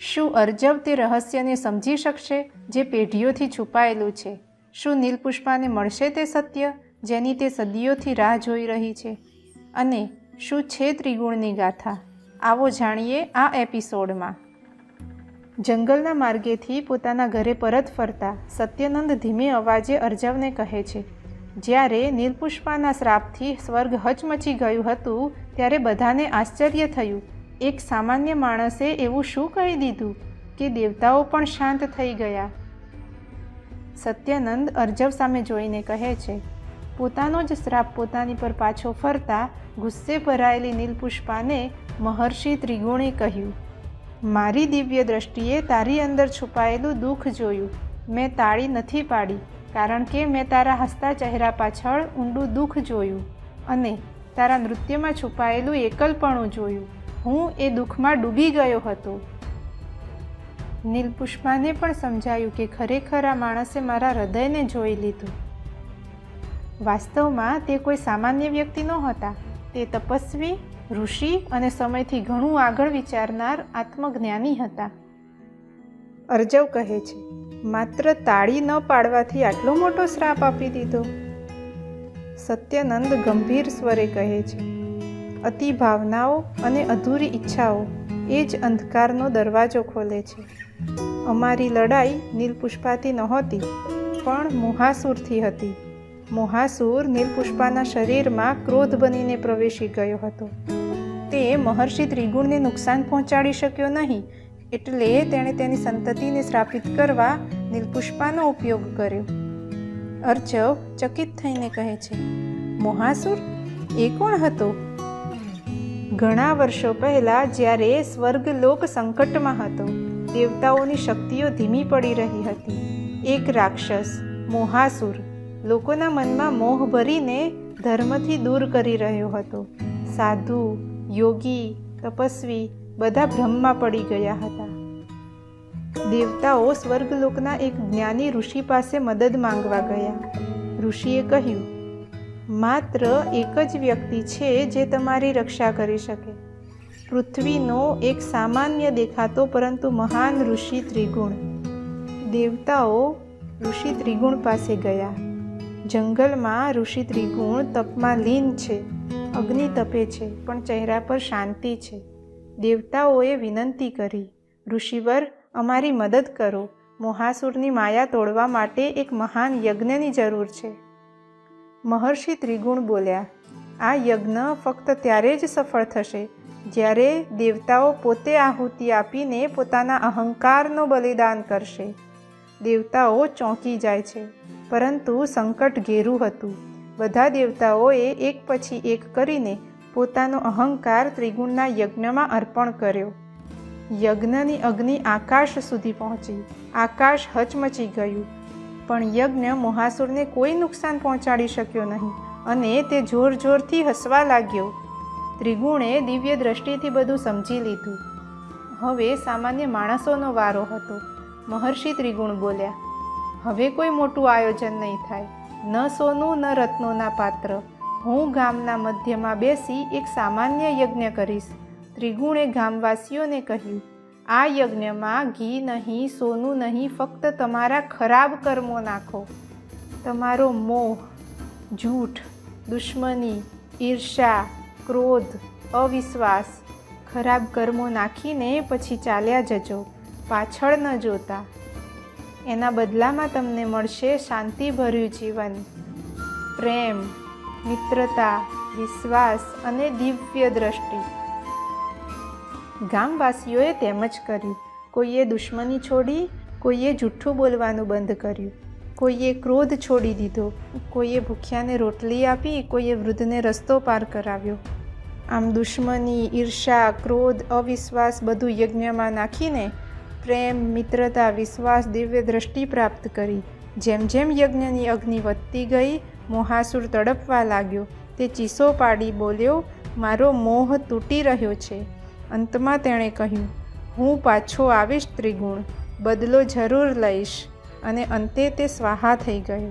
શું અર્જવ તે રહસ્યને સમજી શકશે જે પેઢીઓથી છુપાયેલું છે? શું નીલપુષ્પાને મળશે તે સત્ય જેની તે સદીઓથી રાહ જોઈ રહી છે? અને શું છે ત્રિગુણની ગાથા? આવો જાણીએ આ એપિસોડમાં. જંગલના માર્ગેથી પોતાના ઘરે પરત ફરતા સત્યનંદ ધીમે અવાજે અર્જવને કહે છે, જ્યારે નીલપુષ્પાના શ્રાપથી સ્વર્ગ હચમચી ગયું હતું, ત્યારે બધાને આશ્ચર્ય થયું એક સામાન્ય માણસે એવું શું કહી દીધું કે દેવતાઓ પણ શાંત થઈ ગયા? સત્યાનંદ અર્જવ સામે જોઈને કહે છે, પોતાનો જ શ્રાપ પોતાની પર પાછો ફરતા ગુસ્સે ભરાયેલી નીલપુષ્પાને મહર્ષિ ત્રિગુણે કહ્યું, મારી દિવ્ય દ્રષ્ટિએ તારી અંદર છુપાયેલું દુઃખ જોયું. મેં તાળી નથી પાડી, કારણ કે મેં તારા હસતા ચહેરા પાછળ ઊંડું દુઃખ જોયું અને તારા નૃત્યમાં છુપાયેલું એકલપણું જોયું. હું એ દુઃખમાં ડૂબી ગયો હતો. નીલપુષ્પાને પણ સમજાયું કે ખરેખર આ માણસે મારા હૃદયને જોઈ લીધું. વાસ્તવમાં તે કોઈ સામાન્ય વ્યક્તિ નહોતા. તે તપસ્વી, ઋષિ અને સમયથી ઘણું આગળ વિચારનાર આત્મજ્ઞાની હતા. અર્જવ કહે છે, માત્ર તાળી ન પાડવાથી આટલો મોટો શ્રાપ આપી દીધો. સત્યનંદ ગંભીર સ્વરે કહે છે અતિ ભાવનાઓ અને અધૂરી ઈચ્છાઓ, એ જ અંધકારનો દરવાજો ખોલે છે. અમારી લડાઈ નીલપુષ્પાથી નહોતી, પણ મોહાસુરથી હતી. મોહાસુર નીલપુષ્પાના શરીરમાં ક્રોધ બનીને પ્રવેશી ગયો હતો. તે મહર્ષિ ત્રિગુણને નુકસાન પહોંચાડી શક્યો નહીં, એટલે તેણે તેની સંતતિને શ્રાપિત કરવા નીલપુષ્પાનો ઉપયોગ કર્યો. અર્ચવ ચકિત થઈને કહે છે, મોહાસુર, એ કોણ હતો? ઘણા વર્ષો પહેલાં જ્યારે સ્વર્ગલોક સંકટમાં હતો, દેવતાઓની શક્તિઓ ધીમી પડી રહી હતી. એક રાક્ષસ, મોહાસુર, લોકોના મનમાં મોહ ભરીને ધર્મથી દૂર કરી રહ્યો હતો. સાધુ, યોગી, તપસ્વી બધા ભ્રમમાં પડી ગયા હતા. દેવતાઓ સ્વર્ગલોકના એક જ્ઞાની ઋષિ પાસે મદદ માંગવા ગયા. ઋષિએ કહ્યું માત્ર એક જ વ્યક્તિ છે જે તમારી રક્ષા કરી શકે. પૃથ્વીનો એક સામાન્ય દેખાતો પરંતુ મહાન ઋષિ ત્રિગુણ. દેવતાઓ ઋષિ ત્રિગુણ પાસે ગયા. જંગલમાં ઋષિ ત્રિગુણ તપમાં લીન છે, અગ્નિ તપે છે, પણ ચહેરા પર શાંતિ છે. દેવતાઓએ વિનંતી કરી, ઋષિવર, અમારી મદદ કરો. મોહાસુરની માયા તોડવા માટે એક મહાન યજ્ઞની જરૂર છે. મહર્ષિ ત્રિગુણ બોલ્યા, આ યજ્ઞ ફક્ત ત્યારે જ સફળ થશે જ્યારે દેવતાઓ પોતે આહુતિ આપીને પોતાના અહંકારનો બલિદાન કરશે. દેવતાઓ ચોંકી જાય છે, પરંતુ સંકટ ઘેરું હતું. બધા દેવતાઓએ એક પછી એક કરીને પોતાનો અહંકાર ત્રિગુણના યજ્ઞમાં અર્પણ કર્યો. યજ્ઞની અગ્નિ આકાશ સુધી પહોંચી. આકાશ હચમચી ગયું. પણ યજ્ઞ મોહાસુરને કોઈ નુકસાન પહોંચાડી શક્યો નહીં અને તે જોર જોરથી હસવા લાગ્યો. ત્રિગુણે દિવ્ય દ્રષ્ટિથી બધું સમજી લીધું. હવે સામાન્ય માણસોનો વારો હતો. મહર્ષિ ત્રિગુણ બોલ્યા, હવે કોઈ મોટું આયોજન નહીં થાય. ન સોનું, ન રત્નોના પાત્ર. હું ગામના મધ્યમાં બેસી એક સામાન્ય યજ્ઞ કરીશ. ત્રિગુણે ગામવાસીઓને કહ્યું આ યજ્ઞમાં ઘી નહીં, સોનું નહીં, ફક્ત તમારા ખરાબ કર્મો નાખો. તમારો મોહ, જૂઠ, દુશ્મની ઈર્ષા ક્રોધ, અવિશ્વાસ ખરાબ કર્મો નાખીને પછી ચાલ્યા જજો, પાછળ ન જોતા. એના બદલામાં તમને મળશે શાંતિભર્યું જીવન, પ્રેમ, મિત્રતા, વિશ્વાસ અને દિવ્ય દ્રષ્ટિ. ગામવાસીઓએ તેમ જ કર્યું. કોઈએ દુશ્મની છોડી, કોઈએ જૂઠ્ઠું બોલવાનું બંધ કર્યું. કોઈએ ક્રોધ છોડી દીધો. કોઈએ ભૂખ્યાને રોટલી આપી, કોઈએ વૃદ્ધને રસ્તો પાર કરાવ્યો. આમ દુશ્મની ઈર્ષા ક્રોધ, અવિશ્વાસ બધું યજ્ઞમાં નાખીને પ્રેમ, મિત્રતા, વિશ્વાસ, દિવ્ય દ્રષ્ટિ પ્રાપ્ત કરી. જેમ જેમ યજ્ઞની અગ્નિ વધતી ગઈ, મોહાસુર તડપવા લાગ્યો. તે ચીસો પાડી બોલ્યો, મારો મોહ તૂટી રહ્યો છે. અંતમાં તેણે કહ્યું, હું પાછો આવીશ ત્રિગુણ, બદલો જરૂર લઈશ. અને અંતે તે સ્વાહા થઈ ગયો.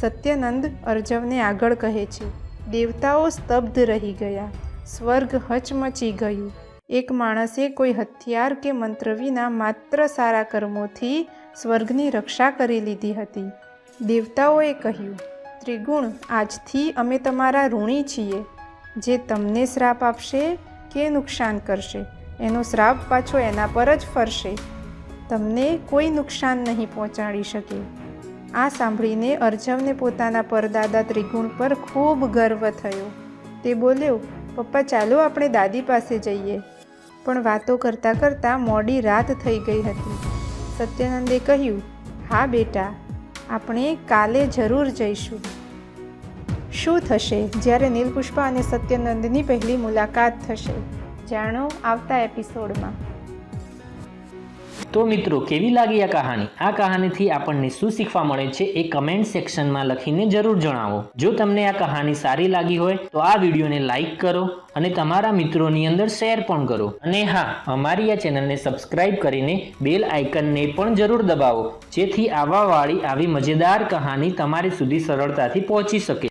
સત્યનંદ અર્જવને આગળ કહે છે, દેવતાઓ સ્તબ્ધ રહી ગયા, સ્વર્ગ હચમચી ગયું. એક માણસે કોઈ હથિયાર કે મંત્ર વિના માત્ર સારા કર્મોથી સ્વર્ગની રક્ષા કરી લીધી હતી. દેવતાઓએ કહ્યું, ત્રિગુણ, આજથી અમે તમારા ઋણી છીએ. જે તમને શ્રાપ આપશે કે નુકસાન કરશે? એનો શ્રાપ પાછો એના પર જ ફરશે. તમને કોઈ નુકસાન નહીં પહોંચાડી શકે. આ સાંભળીને અર્જવને પોતાના પરદાદા ત્રિગુણ પર ખૂબ ગર્વ થયો. તે બોલ્યો, પપ્પા, ચાલો આપણે દાદી પાસે જઈએ. પણ વાતો કરતાં કરતાં મોડી રાત થઈ ગઈ હતી. સત્યાનંદે કહ્યું, હા બેટા, આપણે કાલે જરૂર જઈશું. શું થશે જ્યારે નીલપુષ્પા અને સત્યનંદની પહેલી મુલાકાત થશે? જાણો આવતા એપિસોડમાં. તો મિત્રો, કેવી લાગી આ કહાની? આ કહાનીથી આપણને શું શીખવા મળે છે એ કમેન્ટ સેક્શનમાં લખીને જરૂર જણાવો. જો તમને આ કહાની સારી લાગી હોય, તો આ વિડીયોને લાઇક કરો અને તમારા મિત્રોની અંદર શેર પણ કરો. અને હા, અમારી આ ચેનલને સબસ્ક્રાઇબ કરીને બેલ આઇકનને પણ જરૂર દબાવો, જેથી આવાવાળી આવી મજેદાર કહાની તમારી સુધી સરળતાથી પહોંચી શકે.